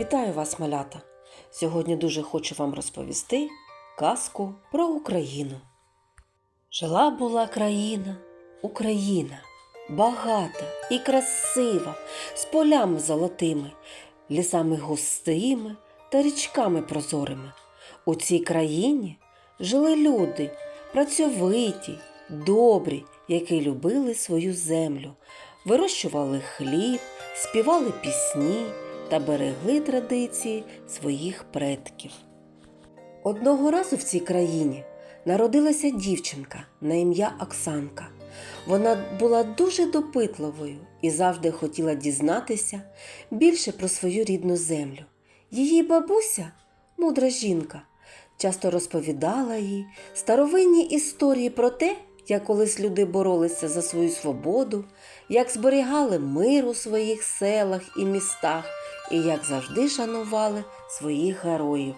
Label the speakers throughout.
Speaker 1: Вітаю вас, малята! Сьогодні дуже хочу вам розповісти казку про Україну. Жила була країна, Україна, багата і красива, з полями золотими, лісами густими та річками прозорими. У цій країні жили люди працьовиті, добрі, які любили свою землю, вирощували хліб, співали пісні та берегли традиції своїх предків. Одного разу в цій країні народилася дівчинка на ім'я Оксанка. Вона була дуже допитливою і завжди хотіла дізнатися більше про свою рідну землю. Її бабуся, мудра жінка, часто розповідала їй старовинні історії про те, як колись люди боролися за свою свободу, як зберігали мир у своїх селах і містах, і як завжди шанували своїх героїв.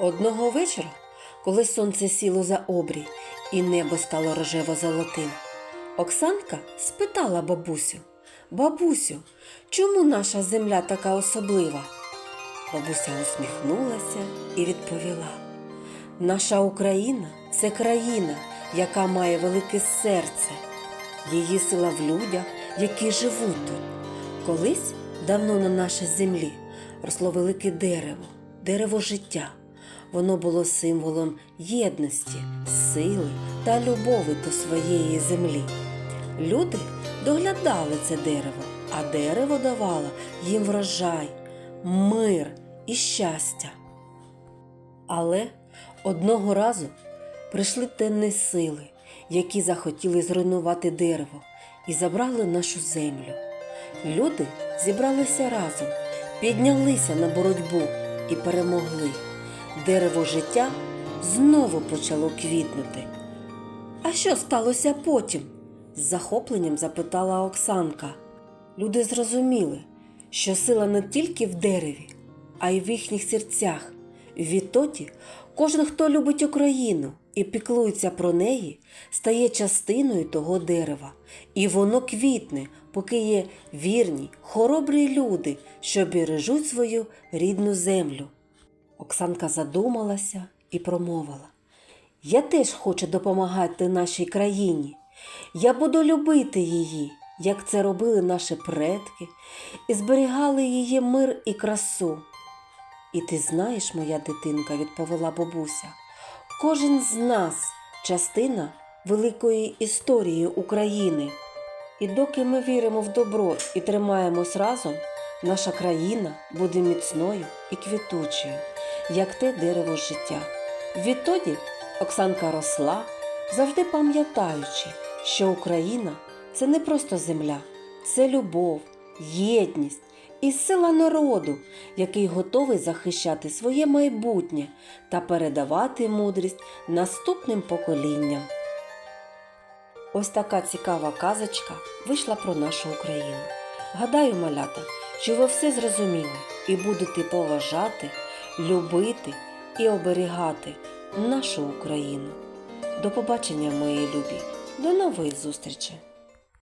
Speaker 1: Одного вечора, коли сонце сіло за обрій і небо стало рожево золотим, Оксанка спитала бабусю: Бабусю, чому наша земля така особлива? Бабуся усміхнулася і відповіла: Наша Україна це країна, яка має велике серце. Її сила в людях, які живуть тут. Колись давно на нашій землі росло велике дерево, дерево життя. Воно було символом єдності, сили та любові до своєї землі. Люди доглядали це дерево, а дерево давало їм врожай, мир і щастя. Але одного разу прийшли темні сили, які захотіли зруйнувати дерево і забрали нашу землю. Люди зібралися разом, піднялися на боротьбу і перемогли. Дерево життя знову почало квітнути. А що сталося потім? з захопленням запитала Оксанка. Люди зрозуміли, що сила не тільки в дереві, а й в їхніх серцях. Відтоді кожен, хто любить Україну і піклується про неї, стає частиною того дерева, і воно квітне, поки є вірні, хоробрі люди, що бережуть свою рідну землю. Оксанка задумалася і промовила: Я теж хочу допомагати нашій країні. Я буду любити її, як це робили наші предки, і зберігали її мир і красу. І ти знаєш, моя дитинка, відповіла бабуся, кожен з нас частина великої історії України. І доки ми віримо в добро і тримаємось разом, наша країна буде міцною і квітучою, як те дерево життя. Відтоді Оксанка росла, завжди пам'ятаючи, що Україна це не просто земля, це любов, єдність і сила народу, який готовий захищати своє майбутнє та передавати мудрість наступним поколінням. Ось така цікава казочка вийшла про нашу Україну. Гадаю, малята, що ви все зрозуміли і будете поважати, любити і оберігати нашу Україну. До побачення, мої любі! До нової зустрічі!